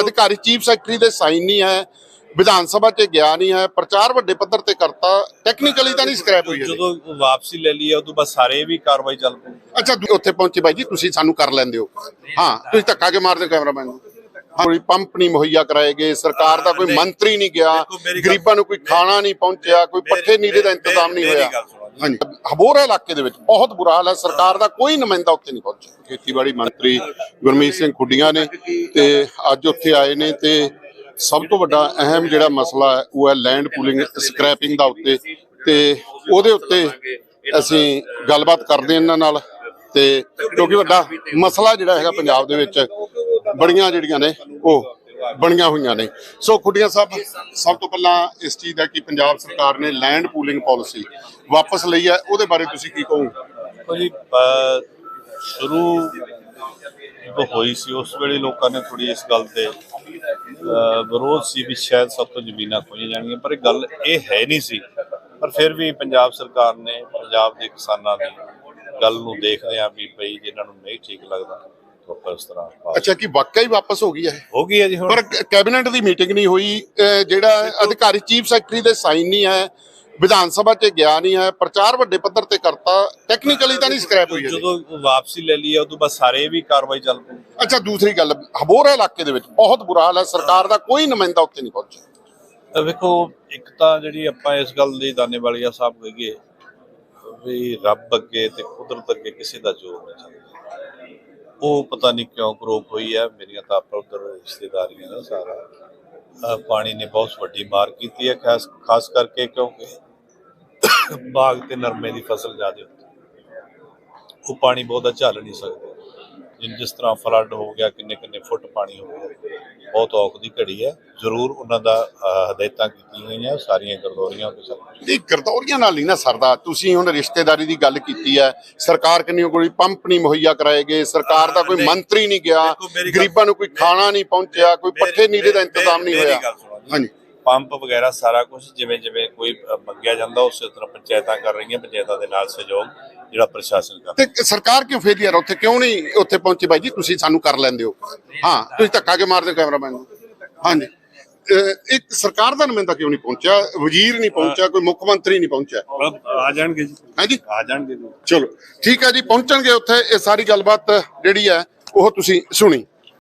ਅਧਿਕਾਰੀ chief secretary ਦੇ sign ਨਹੀਂ ਹੈ ਵਿਧਾਨ ਸਭਾ 'ਚ ਗਿਆ ਨਹੀਂ ਹੈ ਪ੍ਰਚਾਰ ਵੱਡੇ ਪੱਧਰ ਤੇ ਕਰਤਾ ਟੈਕਨੀਕਲੀ ਤਾਂ ਨਹੀਂ ਸਕ੍ਰੈਪ ਹੋਈ ਜਦੋਂ ਵਾਪਸੀ ਲੈ ਲਈ ਹੈ ਉਦੋਂ ਬਾਅਦ ਸਾਰੇ ਵੀ ਕਾਰਵਾਈ ਚੱਲ ਪਈ ਅੱਛਾ ਤੁਸੀਂ ਉੱਥੇ ਪਹੁੰਚੇ ਬਾਈ ਜੀ ਤੁਸੀਂ ਸਾਨੂੰ ਕਰ ਲੈਂਦੇ ਹੋ ਹਾਂ ਤੁਸੀਂ ਧੱਕਾ ਕੇ ਮਾਰਦੇ ਕੈਮਰਾਮੈਨ ਨੂੰ ਕੋਈ ਪੰਪ ਨਹੀਂ ਮੁਹੱਈਆ ਕਰਾਏ ਗਏ ਸਰਕਾਰ ਦਾ ਕੋਈ। ਮੰਤਰੀ ਨਹੀਂ ਗਿਆ ਗਰੀਬਾਂ ਨੂੰ ਕੋਈ ਖਾਣਾ ਨਹੀਂ ਪਹੁੰਚਿਆ ਕੋਈ ਪੱਠੇ ਨੀਰੇ ਦਾ ਇੰਤਜ਼ਾਮ ਨਹੀਂ ਹੋਇਆ। ਹਾਂਜੀ। ਹਬੋਰਾ ਇਲਾਕੇ ਦੇ ਵਿੱਚ ਬਹੁਤ ਬੁਰਾ ਹਾਲ ਹੈ। ਸਰਕਾਰ ਦਾ ਕੋਈ ਨੁਮਾਇੰਦਾ ਉੱਥੇ ਨਹੀਂ ਪਹੁੰਚਿਆ। ਖੇਤੀਬਾੜੀ ਮੰਤਰੀ ਗੁਰਮੀਤ ਸਿੰਘ ਖੁੱਡੀਆਂ ਨੇ ਤੇ ਅੱਜ ਉੱਥੇ ਆਏ ਨੇ ਤੇ ਸਭ ਤੋਂ ਵੱਡਾ ਅਹਿਮ ਜਿਹੜਾ ਮਸਲਾ ਹੈ, ਉਹ ਹੈ ਲੈਂਡ ਪੂਲਿੰਗ ਸਕ੍ਰੈਪਿੰਗ ਦਾ ਉੱਤੇ। ਤੇ ਉਹਦੇ ਉੱਤੇ ਅਸੀਂ ਗੱਲਬਾਤ ਕਰਦੇ ਇਹਨਾਂ ਨਾਲ ਤੇ ਕਿਉਂਕਿ ਵੱਡਾ ਮਸਲਾ ਜਿਹੜਾ ਹੈਗਾ ਪੰਜਾਬ ਦੇ ਵਿੱਚ, ਬੜੀਆਂ ਜਿਹੜੀਆਂ ਨੇ ਉਹ ਬਣੀਆਂ ਹੋਈਆਂ ਨੇ। ਸੋ ਖੁੱਡੀਆਂ ਸਾਹਿਬ, ਸਭ ਤੋਂ ਪਹਿਲਾਂ ਇਸ ਚੀਜ਼ ਦਾ ਕਿ ਪੰਜਾਬ ਸਰਕਾਰ ਨੇ ਲੈਂਡ ਪੂਲਿੰਗ ਪਾਲਿਸੀ ਵਾਪਸ ਲਈ ਹੈ। ਉਹਦੇ ਬਾਰੇ ਤੁਸੀਂ ਕੀ ਕਹੋ ਜੀ ਸ਼ੁਰੂ ਜਦੋਂ ਹੋਈ ਸੀ, ਉਸ ਵੇਲੇ ਲੋਕਾਂ ਨੇ ਥੋੜੀ ਇਸ ਗੱਲ ਤੇ ਵਿਰੋਧ ਸੀ ਵੀ ਸ਼ਾਇਦ ਸਭ ਤੋਂ ਜ਼ਮੀਨਾਂ ਖੋਈਆਂ ਜਾਣਗੀਆਂ, ਪਰ ਇਹ ਗੱਲ ਇਹ ਹੈ ਨਹੀਂ ਸੀ। ਪਰ ਫਿਰ ਵੀ ਪੰਜਾਬ ਸਰਕਾਰ ਨੇ, ਪੰਜਾਬ ਦੇ ਕਿਸਾਨਾਂ ਦੀ ਗੱਲ ਨੂੰ ਦੇਖਦੇ ਆ ਵੀ ਭਈ ਜਿਨ੍ਹਾਂ ਨੂੰ ਨਹੀਂ ਠੀਕ ਲੱਗਦਾ। ਤਾਂ ਆਪਾਂ ਇਸ ਤਰ੍ਹਾਂ ਪਾ- ਅੱਛਾ ਕਿ ਵਾਕਈ ਵਾਪਸ ਹੋ ਗਈ ਹੈ? ਹੋ ਗਈ ਹੈ ਜੀ ਹੁਣ। ਪਰ ਕ- ਕੈਬਨਿਟ ਦੀ ਮੀਟਿੰਗ ਨਹੀਂ ਹੋਈ ਅਹ ਜਿਹੜਾ ਅਧਿਕਾਰੀ ਚੀਫ ਸੈਕਟਰੀ ਦੇ ਸਾਈਨ ਨਹੀਂ ਹੈ ਵਿਧਾਨ ਸਭਾ 'ਚ ਗਿਆ ਨਹੀਂ ਹੈ ਪ੍ਰਚਾਰ ਵੱਡੇ ਪੱਧਰ ਤੇ ਕਰਤਾ ਟੈਕਨੀਕਲੀ ਤਾਂ ਨਹੀਂ ਸਕ੍ਰੈਪ ਹੋਈ ਹੈ ਜਦੋਂ ਵਾਪਸੀ ਲੈ ਲਈ ਹੈ ਉਦੋਂ ਬਾਅਦ ਸਾਰੇ ਵੀ ਕਾਰਵਾਈ ਚੱਲ ਪਈ। ਅੱਛਾ ਦੂਸਰੀ ਗੱਲ ਹਬੋਰਾ ਇਲਾਕੇ ਦੇ ਵਿੱਚ ਬਹੁਤ ਬੁਰਾ ਹਾਲ ਹੈ ਸਰਕਾਰ ਦਾ ਕੋਈ ਨੁਮਾਇੰਦਾ ਉੱਥੇ ਨਹੀਂ ਪਹੁੰਚਿਆ। ਤਾਂ ਵੇਖੋ ਇੱਕ ਤਾਂ ਜਿਹੜੀ ਆਪਾਂ ਇਸ ਗੱਲ ਦੀ ਦਾਨੇ ਵਾਲੀਆ ਸਾਹਿਬ ਕਹੀਏ ਵੀ ਰੱਬ ਅੱਗੇ ਤੇ ਕੁਦਰਤ ਅੱਗੇ ਕਿਸੇ ਦਾ ਜ਼ੋਰ ਨਹੀਂ ਚੱਲਦਾ। ਉਹ ਪਤਾ ਨਹੀਂ ਕਿਉਂ ਕਰੋਪ ਹੋਈ ਹੈ। ਮੇਰੀਆਂ ਤਾਂ ਆਪਾਂ ਉਧਰ ਰਿਸ਼ਤੇਦਾਰੀਆਂ ਦਾ ਸਾਰਾ। ਪਾਣੀ ਨੇ ਬਹੁਤ ਵੱਡੀ ਮਾਰ ਕੀਤੀ ਹੈ, ਖਾਸ ਖਾਸ ਕਰਕੇ ਕਿਉਂਕਿ ਬਾਗ ਤੇ ਨਰਮੇ ਦੀ ਫਸਲ ਜ਼ਿਆਦਾ ਹੁੰਦੀ ਉਹ ਪਾਣੀ ਬਹੁਤਾ ਝੱਲ ਨਹੀਂ ਸਕਦੇ। ਜਿਸ ਤਰ੍ਹਾਂ ਫਲੱਡ ਹੋ ਗਿਆ ਕਿੰਨੇ ਕਿੰਨੇ ਫੁੱਟ ਪਾਣੀ ਹੋ ਗਿਆ ਬਹੁਤ ਔਖ ਦੀ ਘੜੀ ਹੈ ਜ਼ਰੂਰ ਉਹਨਾਂ ਦਾ ਹਦਾਇਤਾਂ ਕੀਤੀਆਂ ਗਈਆਂ ਸਾਰੀਆਂ ਗਰਦੌਰੀਆਂ ਤੇ ਸਭ। ਇਹ ਗਰਦੌਰੀਆਂ ਨਾਲ ਨਹੀਂ ਨਾ ਸਰਦਾ ਤੁਸੀਂ ਹੁਣ ਰਿਸ਼ਤੇਦਾਰੀ ਦੀ ਗੱਲ ਕੀਤੀ ਹੈ ਸਰਕਾਰ ਕੰਨੀ ਕੋਈ ਪੰਪ ਨਹੀਂ ਮੁਹੱਈਆ ਕਰਾਏ ਗਏ ਸਰਕਾਰ ਦਾ ਕੋਈ ਨਹੀਂ। ਮੰਤਰੀ ਨਹੀਂ ਗਿਆ ਗਰੀਬਾਂ ਨੂੰ ਕੋਈ ਖਾਣਾ ਨਹੀਂ ਪਹੁੰਚਿਆ ਕੋਈ ਪੱਠੇ ਨੀਰੇ ਦਾ ਇੰਤਜ਼ਾਮ ਨਹੀਂ ਹੋਇਆ। ਹਾਂਜੀ ਪੰਪ ਵਗੈਰਾ ਸਾਰਾ ਕੁਝ ਜਿਵੇਂ ਜਿਵੇਂ ਕੋਈ ਮੰਗਿਆ ਜਾਂਦਾ ਉਸੇ ਤਰ੍ਹਾਂ ਪੰਚਾਇਤਾਂ ਕਰ ਰਹੀਆਂ ਪੰਚਾਇਤਾਂ ਦੇ ਨਾਲ ਸਹਿਯੋਗ ਜਿਹੜਾ ਪ੍ਰਸ਼ਾਸਨ ਕਰ ਤੇ ਸਰਕਾਰ ਕਿਉਂ ਫੇਲਿਅਰ ਉੱਥੇ ਕਿਉਂ ਨਹੀਂ ਉੱਥੇ ਪਹੁੰਚੀ ਬਾਈ ਜੀ? ਤੁਸੀਂ ਸਾਨੂੰ ਕਰ ਲੈਂਦੇ ਹੋ। ਹਾਂ ਤੁਸੀਂ ਧੱਕਾ ਕੇ ਮਾਰਦੇ ਕੈਮਰਾਮੈਨ ਨੂੰ? ਹਾਂਜੀ। ਇੱਕ ਸਰਕਾਰ ਦਾ ਨੁਮਾਇੰਦਾ ਕਿਉਂ ਨਹੀਂ ਪਹੁੰਚਿਆ? ਵਜ਼ੀਰ ਨਹੀਂ ਪਹੁੰਚਿਆ ਕੋਈ ਮੁੱਖ ਮੰਤਰੀ ਨਹੀਂ ਪਹੁੰਚਿਆ? ਆ ਜਾਣਗੇ ਜੀ। ਹਾਂਜੀ। ਆ ਜਾਣਗੇ ਜੀ। ਚਲੋ ਠੀਕ ਹੈ ਜੀ ਪਹੁੰਚਣਗੇ ਉੱਥੇ ਇਹ ਸਾਰੀ ਗੱਲਬਾਤ ਜਿਹੜੀ ਹੈ ਉਹ ਤੁਸੀਂ ਸੁਣੀ।